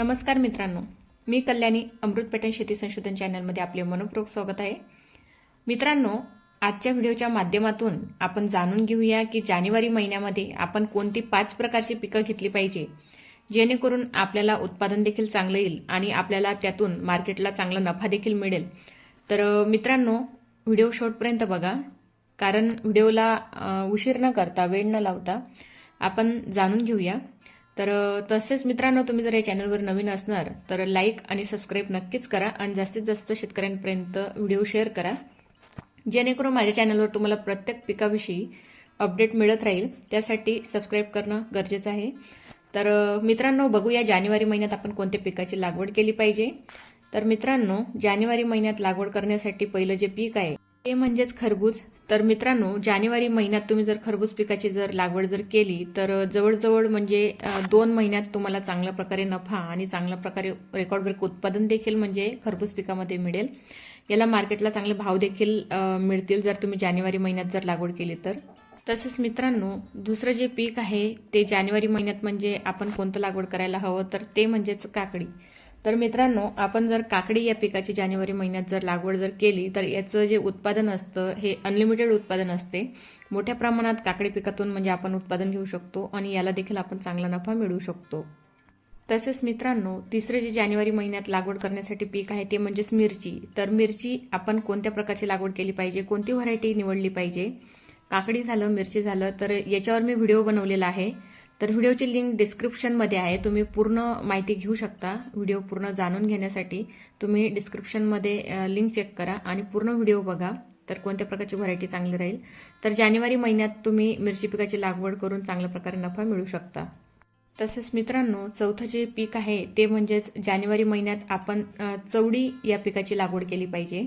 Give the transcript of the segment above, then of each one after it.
नमस्कार मित्रांनो. मी कल्याणी अमृत पॅटर्न शेती संशोधन चॅनलमध्ये आपले मनपूर्वक स्वागत आहे. मित्रांनो आजच्या व्हिडिओच्या माध्यमातून आपण जाणून घेऊया की जानेवारी महिन्यामध्ये आपण कोणती पाच प्रकारची पिकं घेतली पाहिजे जेणेकरून आपल्याला उत्पादन देखील चांगलं येईल आणि आपल्याला त्यातून मार्केटला चांगला नफा देखील मिळेल. तर मित्रांनो व्हिडिओ शॉर्टपर्यंत बघा कारण व्हिडिओला उशीर न करता वेळ न लावता आपण जाणून घेऊया. तर तसेच मित्रांनो तुम्ही जर या चॅनलवर नवीन असणार तर लाईक आणि सबस्क्राईब नक्कीच करा आणि जास्तीत जास्त शेतकऱ्यांपर्यंत व्हिडिओ शेअर करा. जेणेकरून माझ्या चॅनलवर तुम्हाला प्रत्येक पिकाविषयी अपडेट मिळत राहील. त्यासाठी सबस्क्राईब करणं गरजेचं आहे. तर मित्रांनो बघूया जानेवारी महिन्यात आपण कोणत्या पिकाची लागवड केली पाहिजे. तर मित्रांनो जानेवारी महिन्यात लागवड करण्यासाठी पहिलं जे पीक आहे ते म्हणजेच खरबूज. तर मित्रांनो जानेवारी महिन्यात तुम्ही जर खरबूज पिकाची जर लागवड जर केली तर जवळजवळ म्हणजे दोन महिन्यात तुम्हाला चांगल्या प्रकारे नफा आणि चांगल्या प्रकारे रेकॉर्ड ब्रेक उत्पादन देखील म्हणजे खरबूज पिकामध्ये मिळेल. याला मार्केटला चांगले भाव देखील मिळतील जर तुम्ही जानेवारी महिन्यात जर लागवड केली तर. तसेच मित्रांनो दुसरं जे पीक आहे ते जानेवारी महिन्यात म्हणजे आपण कोणतं लागवड करायला हवं तर ते म्हणजेच काकडी. तर मित्रांनो आपण जर काकडी या पिकाची जानेवारी महिन्यात जर लागवड जर केली तर याचं जे उत्पादन असतं हे अनलिमिटेड उत्पादन असते. मोठ्या प्रमाणात काकडी पिकातून म्हणजे आपण उत्पादन घेऊ शकतो आणि याला देखील आपण चांगला नफा मिळवू शकतो. तसेच मित्रांनो तिसरे जे जानेवारी महिन्यात लागवड करण्यासाठी पीक आहे ते म्हणजेच मिरची. तर मिरची आपण कोणत्या प्रकारची लागवड केली पाहिजे कोणती व्हरायटी निवडली पाहिजे? काकडी झालं मिरची झालं तर याच्यावर मी व्हिडिओ बनवलेला आहे. तर व्हिडिओची लिंक डिस्क्रिप्शनमध्ये आहे. तुम्ही पूर्ण माहिती घेऊ शकता व्हिडिओ पूर्ण जाणून घेण्यासाठी. तुम्ही डिस्क्रिप्शनमध्ये लिंक चेक करा आणि पूर्ण व्हिडिओ बघा. तर कोणत्या प्रकारची व्हरायटी चांगली राहील. तर जानेवारी महिन्यात तुम्ही मिरची पिकाची लागवड करून चांगल्या प्रकारे नफा मिळू शकता. तसेच मित्रांनो चौथं जे पीक आहे ते म्हणजेच जानेवारी महिन्यात आपण चवडी या पिकाची लागवड केली पाहिजे.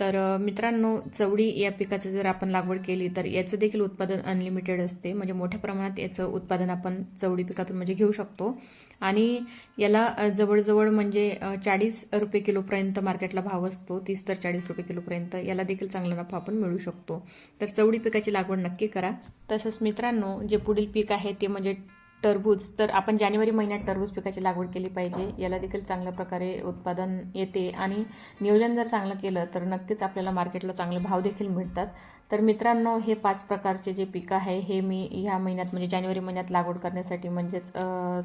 तर मित्रांनो चवडी या पिकाचं जर आपण लागवड केली तर याचं देखील उत्पादन अनलिमिटेड असते. म्हणजे मोठ्या प्रमाणात याचं उत्पादन आपण चवडी पिकातून म्हणजे घेऊ शकतो. आणि याला जवळजवळ म्हणजे चाळीस रुपये किलोपर्यंत मार्केटला भाव असतो. तीस तर चाळीस रुपये किलोपर्यंत याला देखील चांगला नफा आपण मिळू शकतो. तर चवडी पिकाची लागवड नक्की करा. तसंच मित्रांनो जे पुढील पीक आहे ते म्हणजे टरबूज तर आपण जानेवारी महिन्यात टरबूज पिकाची लागवड केली पाहिजे. याला देखील चांगल्या प्रकारे उत्पादन येते आणि नियोजन जर चांगलं केलं तर नक्कीच आपल्याला मार्केटला चांगले भाव देखील मिळतात. तर मित्रांनो हे पाच प्रकारचे जे पिकं आहे हे मी ह्या महिन्यात म्हणजे जानेवारी महिन्यात लागवड करण्यासाठी म्हणजेच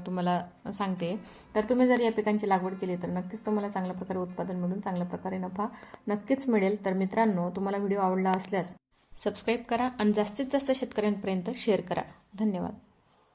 तुम्हाला सांगते. तर तुम्ही जर या पिकांची लागवड केली तर नक्कीच तुम्हाला चांगल्या प्रकारे उत्पादन मिळून चांगल्या प्रकारे नफा नक्कीच मिळेल. तर मित्रांनो तुम्हाला व्हिडिओ आवडला असल्यास सबस्क्राईब करा आणि जास्तीत जास्त शेतकऱ्यांपर्यंत शेअर करा. धन्यवाद.